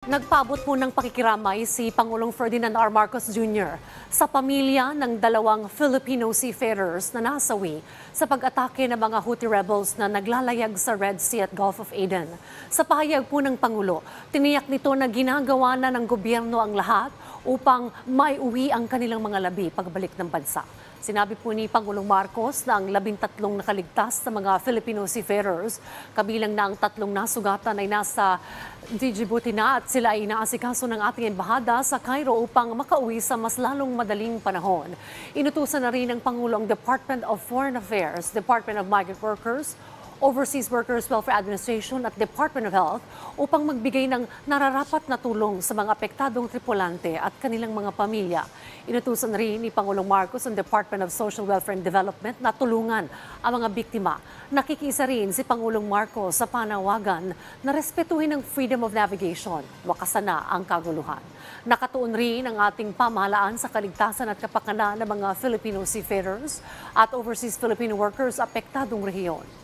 Nagpaabot po ng pakikiramay si Pangulong Ferdinand R. Marcos Jr. sa pamilya ng dalawang Filipino seafarers na nasawi sa pag-atake ng mga Houthi rebels na naglalayag sa Red Sea at Gulf of Aden. Sa pahayag po ng Pangulo, tiniyak nito na ginagawa na ng gobyerno ang lahat upang maiuwi ang kanilang mga labi pagbalik ng bansa. Sinabi po ni Pangulong Marcos na ang labintatlong nakaligtas na mga Filipino seafarers, kabilang na ang tatlong nasugatan ay nasa Djibouti na at sila ay inaasikaso ng ating embahada sa Cairo upang makauwi sa mas lalong madaling panahon. Inutusan na rin ng Pangulo ang Department of Foreign Affairs, Department of Migrant Workers, Overseas Workers Welfare Administration at Department of Health upang magbigay ng nararapat na tulong sa mga apektadong tripulante at kanilang mga pamilya. Inutusan rin ni Pangulong Marcos ang Department of Social Welfare and Development na tulungan ang mga biktima. Nakikisa rin si Pangulong Marcos sa panawagan na respetuhin ang freedom of navigation. Wakasan na ang kaguluhan. Nakatuon rin ang ating pamahalaan sa kaligtasan at kapakanan ng mga Filipino seafarers at overseas Filipino workers apektadong rehiyon.